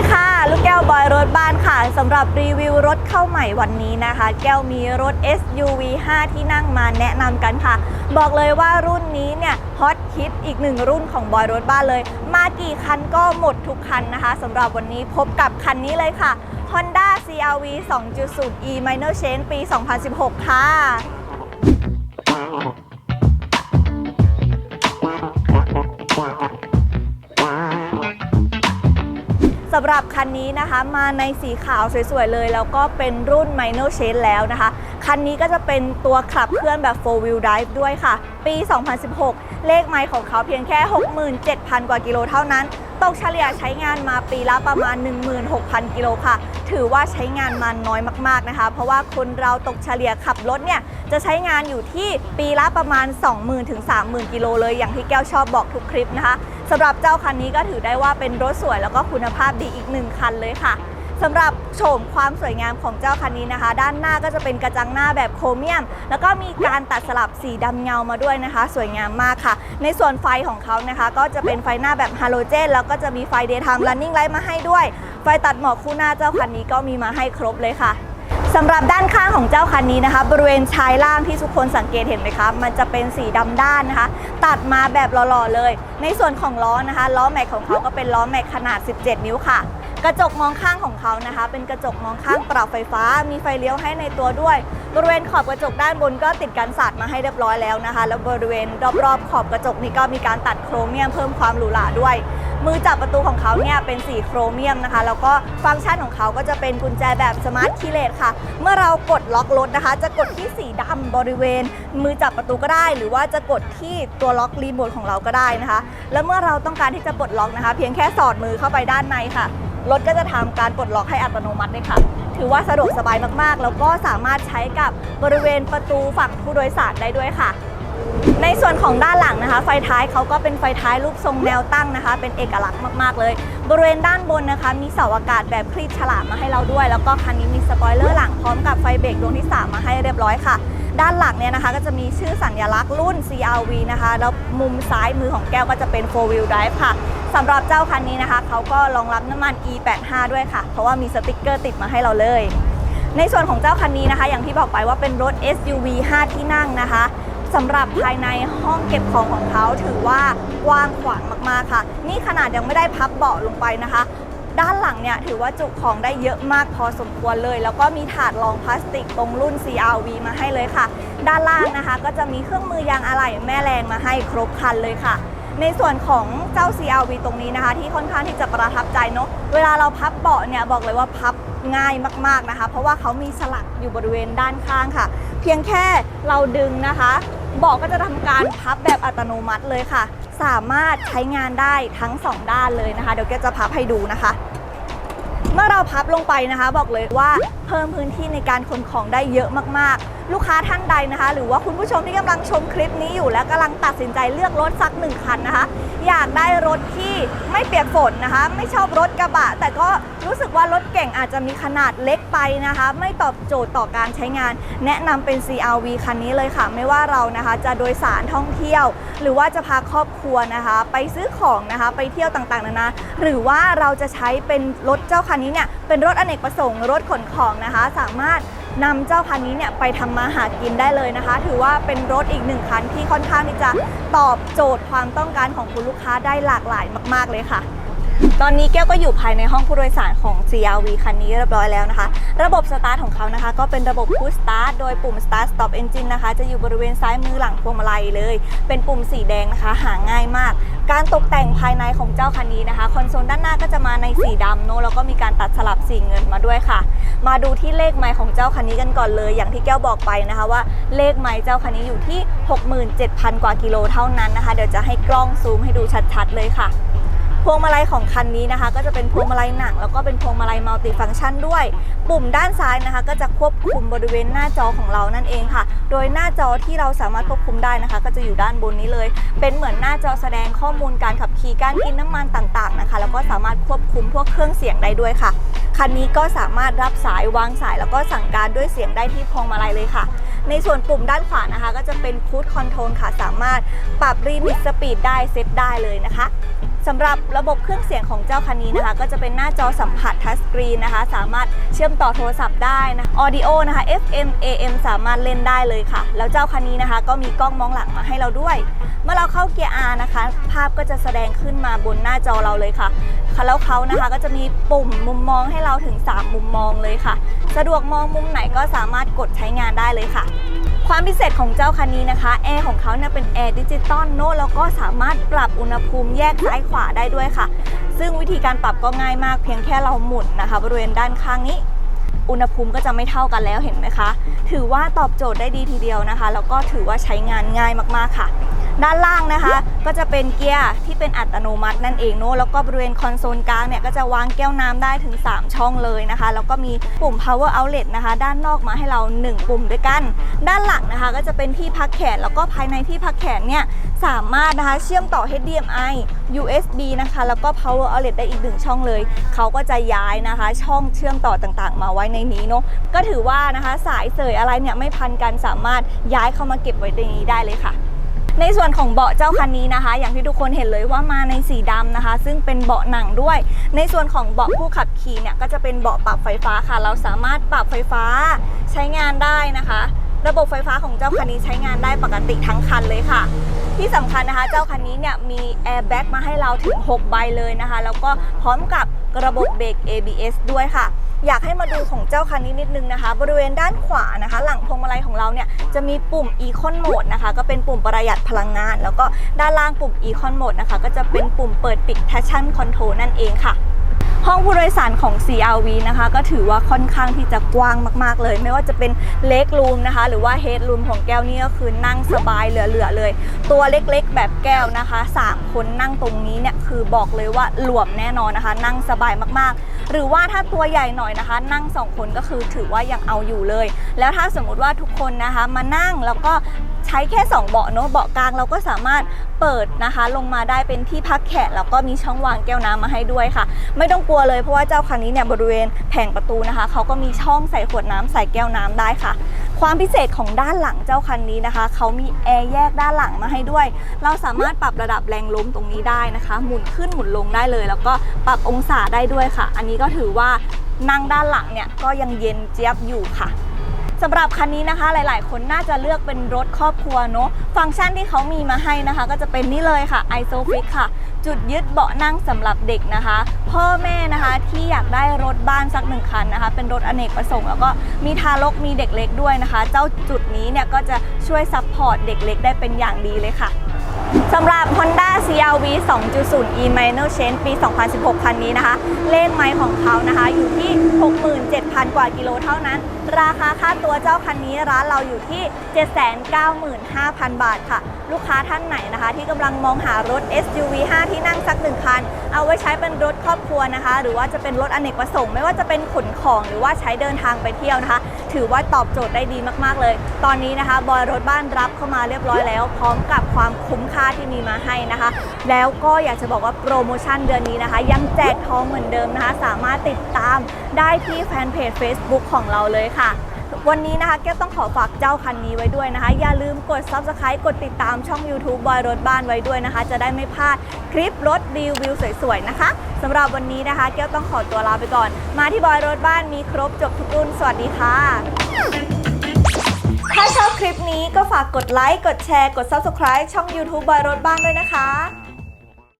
ดีค่ะ ลูกแก้วบอยรถบ้านค่ะสำหรับรีวิวรถเข้าใหม่วันนี้นะคะ แก้วมีรถ SUV 5 ที่นั่งมาแนะนำกันค่ะ บอกเลยว่ารุ่นนี้เนี่ยฮอตฮิตอีกหนึ่งรุ่นของบอยรถบ้านเลย มากี่คันก็หมดทุกคันนะคะสำหรับวันนี้พบกับคันนี้เลยค่ะ Honda CRV 2.0 e Minor Change ปี 2016 ค่ะ สำหรับคันนี้นะคะมาในสีขาวสวยๆเลย แล้วก็เป็นรุ่น Minor Change แล้วนะคะ คันนี้ก็จะเป็นตัวขับเคลื่อนแบบ 4 wheel drive ด้วยค่ะ ปี 2016 เลขไมล์ของเขาเพียงแค่ 67,000 กว่ากิโลเท่านั้น ตกเฉลี่ยใช้งานมาปีละประมาณ 16,000 กิโลค่ะ ถือว่าใช้งานมาน้อยมากๆนะคะ เพราะว่าคนเราตกเฉลี่ยขับรถเนี่ยจะใช้งานอยู่ที่ปีละประมาณ 20,000ถึง30,000 กิโลเลยอย่างที่แก้วชอบบอกทุกคลิปนะคะ สำหรับเจ้าคันนี้ก็ถือได้ว่าเป็นรถสวยแล้วก็คุณภาพดีอีกหนึ่งคันเลยค่ะสำหรับโฉมความสวยงามของเจ้าคันนี้นะคะ ด้านหน้าก็จะเป็นกระจังหน้าแบบโครเมียม แล้วก็มีการตัดสลับสีดำเงามาด้วยนะคะ สวยงามมากค่ะ ในส่วนไฟของเขานะคะ ก็จะเป็นไฟหน้าแบบฮาโลเจนแล้วก็จะมีไฟ Daytime Running Light มาให้ด้วย ไฟตัดหมอกคู่หน้าเจ้าคันนี้ก็มีมาให้ครบเลยค่ะ สำหรับด้านข้างของเจ้าคันนี้นะคะ บริเวณชายล่างที่ทุกคนสังเกตเห็นไหมคะ มันจะเป็นสีดำด้านนะคะ ตัดมาแบบหล่อๆเลย ในส่วนของล้อนะคะ ล้อแม็กของเขาก็เป็นล้อแม็กขนาด 17 นิ้วค่ะ กระจกมองข้างของเขานะคะ เป็นกระจกมองข้างปรับไฟฟ้า มีไฟเลี้ยวให้ในตัวด้วย บริเวณขอบกระจกด้านบนก็ติดกันสาดมาให้เรียบร้อยแล้วนะคะ แล้วบริเวณรอบๆขอบกระจกนี้ก็มีการตัดโครเมียมเพิ่มความหรูหราด้วย มือจับประตูของเขาเนี่ยเป็นสีโครเมียมนะคะ แล้วก็ฟังก์ชันของเขาก็จะเป็นกุญแจแบบสมาร์ทคีย์เลสค่ะ เมื่อเรากดล็อกรถนะคะ จะกดที่สีดำบริเวณ มือจับประตูก็ได้ หรือว่าจะกดที่ตัวล็อกรีโมทของเราก็ได้นะคะ แล้วเมื่อเราต้องการที่จะปลดล็อกนะคะ เพียงแค่สอดมือเข้าไปด้านในค่ะรถก็จะทำการปลดล็อกให้อัตโนมัติเลยค่ะ ถือว่าสะดวกสบายมากๆ แล้วก็สามารถใช้กับบริเวณประตูฝั่งผู้โดยสารได้ด้วยค่ะ ในส่วนของด้านหลังนะคะ ไฟท้ายเขาก็เป็นไฟท้ายรูปทรงแนวตั้งนะคะ เป็นเอกลักษณ์มากๆเลย บริเวณด้านบนนะคะ มีเสาอากาศแบบคลีบฉลามมาให้เราด้วย แล้วก็คันนี้มีสปอยเลอร์หลังพร้อมกับไฟเบรกดวงที่ 3 มาให้เรียบร้อยค่ะ ด้านหลังเนี่ยนะคะก็จะมีชื่อสัญลักษณ์รุ่น CRV นะคะ แล้วมุมซ้ายมือของแก้วก็จะเป็น 4 wheel drive ค่ะสำหรับเจ้าคันนี้นะคะเขาก็รองรับน้ำมัน E85 ด้วยค่ะ เพราะว่ามีสติกเกอร์ติดมาให้เราเลย ในส่วนของเจ้าคันนี้นะคะ อย่างที่บอกไปว่าเป็นรถ SUV 5 ที่นั่งนะคะ สำหรับภายในห้องเก็บของของเขาถือว่ากว้างขวางมากๆค่ะ นี่ขนาดยังไม่ได้พับเบาะลงไปนะคะ ด้านหลังเนี่ยถือว่าจุของได้เยอะมากพอสมควรเลย แล้วก็มีถาดรองพลาสติกตรงรุ่น CRV มาให้เลยค่ะ ด้านล่างนะคะ ก็จะมีเครื่องมือยางอะไหล่แม่แรงมาให้ครบครันเลยค่ะในส่วนของเจ้า CRV ตรงนี้นะคะ ที่ค่อนข้างที่จะประทับใจเนาะเวลาเราพับเบาะเนี่ยบอกเลยว่าพับง่ายมากๆนะคะ เพราะว่าเขามีสลักอยู่บริเวณด้านข้างค่ะ เพียงแค่เราดึงนะคะ เบาะก็จะทำการพับแบบอัตโนมัติเลยค่ะ สามารถใช้งานได้ทั้งสองด้านเลยนะคะ เดี๋ยวแกจะพับให้ดูนะคะ เมื่อเราพับลงไปนะคะ บอกเลยว่า เพิ่มพื้นที่ในการขนของได้เยอะมากๆ ลูกค้าท่านใดนะคะ หรือว่าคุณผู้ชมที่กำลังชมคลิปนี้อยู่และกำลังตัดสินใจเลือกรถสักหนึ่งคันนะคะ อยากได้รถที่ไม่เปียกฝนนะคะ ไม่ชอบรถกระบะ แต่ก็รู้สึกว่ารถเก่งอาจจะมีขนาดเล็กไปนะคะ ไม่ตอบโจทย์ต่อการใช้งาน แนะนำเป็น CRV คันนี้เลยค่ะ ไม่ว่าเรานะคะ จะโดยสารท่องเที่ยว หรือว่าจะพาครอบครัวนะคะ ไปซื้อของนะคะ ไปเที่ยวต่างๆนานาหรือว่าเราจะใช้เป็นรถเจ้าคันนี้เนี่ยเป็นรถอเนกประสงค์รถขนของนะคะ สามารถนำเจ้าคันนี้เนี่ยไปทำมาหากินได้เลยนะคะ ถือว่าเป็นรถอีกหนึ่งคันที่ค่อนข้างที่จะตอบโจทย์ความต้องการของคุณลูกค้าได้หลากหลายมาก ๆเลยค่ะ ตอนนี้แก้วก็อยู่ภายในห้องผู้โดยสารของ CRV คันนี้เรียบร้อยแล้วนะคะ ระบบสตาร์ทของเขานะคะ ก็เป็นระบบ Push Start โดยปุ่ม Start Stop Engine นะคะ จะอยู่บริเวณซ้ายมือหลังพวงมาลัยเลย เป็นปุ่มสีแดงนะคะ หาง่ายมาก การตกแต่งภายในของเจ้าคันนี้นะคะ คอนโซลด้านหน้าก็จะมาในสีดำเนอะแล้วก็มีการตัดสลับสีเงินมาด้วยค่ะ มาดูที่เลขไมล์ของเจ้าคันนี้กันก่อนเลย อย่างที่แก้วบอกไปนะคะว่าเลขไมล์เจ้าคันนี้อยู่ที่ 67,000 กว่ากิโลเท่านั้นนะคะ เดี๋ยวจะให้กล้องซูมให้ดูชัดๆเลยค่ะ พวงมาลัยของคันนี้นะคะ ก็จะเป็นพวงมาลัยหนัง แล้วก็เป็นพวงมาลัยมัลติฟังก์ชันด้วย ปุ่มด้านซ้ายนะคะ ก็จะควบคุมบริเวณหน้าจอของเรานั่นเองค่ะ โดยหน้าจอที่เราสามารถควบคุมได้นะคะ ก็จะอยู่ด้านบนนี้เลย เป็นเหมือนหน้าจอแสดงข้อมูลการขับขี่การกินน้ำมันต่างๆนะคะ แล้วก็สามารถควบคุมพวกเครื่องเสียงได้ด้วยค่ะคันนี้ก็สามารถรับสายวางสาย แล้วก็สั่งการด้วยเสียงได้ที่พวงมาลัยเลยค่ะ ในส่วนปุ่มด้านขวานะคะ ก็จะเป็นคูดคอนโทรลค่ะ สามารถปรับรีมิตสปีดได้เซตได้เลยนะคะ สำหรับระบบเครื่องเสียงของเจ้าคันนี้นะคะ ก็จะเป็นหน้าจอสัมผัสทัชสกรีนนะคะ สามารถเชื่อมต่อโทรศัพท์ได้นะออดิโอนะคะ FM AM สามารถเล่นได้เลยค่ะ แล้วเจ้าคันนี้นะคะ ก็มีกล้องมองหลังมาให้เราด้วย เมื่อเราเข้าเกียร์ R นะคะ ภาพก็จะแสดงขึ้นมาบนหน้าจอเราเลยค่ะคแล้วเขานะคะก็จะมีปุ่มมุมมองให้เราถึง 3 มุมมองเลยค่ะ สะดวกมองมุมไหนก็สามารถกดใช้งานได้เลยค่ะ ความพิเศษของเจ้าคันนี้นะคะแอร์ของเขาเนี่ยเป็นแอร์ดิจิตอลโนแล้วก็สามารถปรับอุณหภูมิแยกซ้ายขวาได้ด้วยค่ะ ซึ่งวิธีการปรับก็ง่ายมากเพียงแค่เราหมุนนะคะ บริเวณด้านข้างนี้ อุณหภูมิก็จะไม่เท่ากันแล้วเห็นไหมคะ ถือว่าตอบโจทย์ได้ดีทีเดียวนะคะ แล้วก็ถือว่าใช้งานง่ายมากๆค่ะ ด้านล่างนะคะ ก็จะเป็นเกียร์ที่เป็นอัตโนมัตินั่นเองเนอะแล้วก็บริเวณคอนโซลกลางเนี่ยก็จะวางแก้วน้ำได้ถึง 3 ช่องเลยนะคะ แล้วก็มีปุ่ม power outlet นะคะ ด้านนอกมาให้เรา 1 ปุ่มด้วยกัน ด้านหลังนะคะ ก็จะเป็นที่พักแขน แล้วก็ภายในที่พักแขนเนี่ยสามารถนะคะเชื่อมต่อ HDMI USB นะคะ แล้วก็ power outlet ได้อีกหนึ่งช่องเลย เขาก็จะย้ายนะคะ ช่องเชื่อมต่อต่างๆ มาไว้ในนี้เนาะก็ถือว่านะคะสายเสยอะไรเนี่ยไม่พันกันสามารถย้ายเข้ามาเก็บไว้ในนี้ได้เลยค่ะ ในส่วนของเบาะเจ้าคันนี้นะคะ อย่างที่ทุกคนเห็นเลยว่ามาในสีดำนะคะ ซึ่งเป็นเบาะหนังด้วย ในส่วนของเบาะผู้ขับขี่เนี่ยก็จะเป็นเบาะปรับไฟฟ้าค่ะ เราสามารถปรับไฟฟ้าใช้งานได้นะคะ ระบบไฟฟ้าของเจ้าคันนี้ใช้งานได้ปกติทั้งคันเลยค่ะ ที่สำคัญนะคะ เจ้าคันนี้เนี่ยมีแอร์แบ็กมาให้เราถึง 6 ใบเลยนะคะ แล้วก็พร้อมกับระบบเบรก ABS ด้วยค่ะอยากให้มาดูของเจ้าคันนี้นิดนึงนะคะ บริเวณด้านขวานะคะ หลังพวงมาลัยของเราเนี่ยจะมีปุ่ม Econ Mode นะคะ ก็เป็นปุ่มประหยัดพลังงาน แล้วก็ด้านล่างปุ่ม Econ Mode นะคะ ก็จะเป็นปุ่มเปิดปิด Traction Control นั่นเองค่ะ ห้องผู้โดยสารของ CRV นะคะ ก็ถือว่าค่อนข้างที่จะกว้างมาก ๆ เลย ไม่ว่าจะเป็นเล็กรูมนะคะ หรือว่าเฮดรูมของแก้วนี่ก็คือนั่งสบายเหลือ ๆ เลย ตัวเล็กๆ แบบแก้วนะคะ 3 คนนั่งตรงนี้เนี่ยคือบอกเลยว่าหลวมแน่นอนนะคะ นั่งสบายมากๆ หรือว่าถ้าตัวใหญ่หน่อยนะคะ นั่ง 2 คนก็คือถือว่ายังเอาอยู่เลย แล้วถ้าสมมุติว่าทุกคนนะคะมานั่งแล้วก็ใช้แค่ 2 เบาะเนอะเบาะกลางเราก็สามารถเปิดนะคะ ลงมาได้เป็นที่พักแขนแล้วก็มีช่องวางแก้วน้ำมาให้ด้วยค่ะ ไม่ต้องกลัวเลยเพราะว่าเจ้าคันนี้เนี่ยบริเวณแผงประตูนะคะเขาก็มีช่องใส่ขวดน้ำใส่แก้วน้ำได้ค่ะ ความพิเศษของด้านหลังเจ้าคันนี้นะคะเขามีแอร์แยกด้านหลังมาให้ด้วย เราสามารถปรับระดับแรงลมตรงนี้ได้นะคะ หมุนขึ้นหมุนลงได้เลย แล้วก็ปรับองศาได้ด้วยค่ะ อันนี้ก็ถือว่านั่งด้านหลังเนี่ยก็ยังเย็นเจี๊ยบอยู่ค่ะสำหรับคันนี้นะคะหลาย ๆ คนน่าจะเลือกเป็นรถครอบครัวเนอะฟังก์ชันที่เขามีมาให้นะคะ ก็จะเป็นนี่เลยค่ะ ISOFIX ค่ะ จุดยึดเบาะนั่งสำหรับเด็กนะคะ พ่อแม่นะคะที่อยากได้รถบ้านสักหนึ่งคันนะคะ เป็นรถอเนกประสงค์แล้วก็มีทารกมีเด็กเล็กด้วยนะคะ เจ้าจุดนี้เนี่ยก็จะช่วยซัพพอร์ตเด็กเล็กได้เป็นอย่างดีเลยค่ะสำหรับ Honda CRV 2.0 e minor change ปี 2016 คันนี้นะคะ เลขไม้ของเขานะคะ อยู่ที่ 67,000 กว่ากิโลเท่านั้น ราคาค่าตัวเจ้าคันนี้ร้านเราอยู่ที่ 795,000 บาทค่ะ ลูกค้าท่านไหนนะคะ ที่กำลังมองหารถ SUV 5 ที่นั่งสักหนึ่งคัน เอาไว้ใช้เป็นรถครอบครัวนะคะ หรือว่าจะเป็นรถอเนกประสงค์ไม่ว่าจะเป็นขนของหรือว่าใช้เดินทางไปเที่ยวนะคะ ถือว่าตอบโจทย์ได้ดีมากๆเลย ตอนนี้นะคะบอยรถบ้านรับเข้ามาเรียบร้อยแล้ว พร้อมกับความคุ้มค่าที่มีมาให้นะคะ แล้วก็อยากจะบอกว่าโปรโมชั่นเดือนนี้นะคะ ยังแจกทองเหมือนเดิมนะคะ สามารถติดตามได้ที่แฟนเพจ Facebook ของเราเลยค่ะ วันนี้นะคะแก้วต้องขอฝากเจ้าคันนี้ไว้ด้วยนะคะ อย่าลืมกด Subscribe กดติดตามช่อง YouTube บอยรถบ้านไว้ด้วยนะคะ จะได้ไม่พลาดคลิปรถรีวิวสวยๆนะคะสำหรับวันนี้นะคะ แก้วต้องขอตัวลาไปก่อน มาที่บอยรถบ้านมีครบจบทุกรุ่นสวัสดีค่ะถ้าชอบคลิปนี้ก็ฝากกดไลค์ กดแชร์ กด Subscribe ช่อง YouTube บอยรถบ้านด้วยนะคะ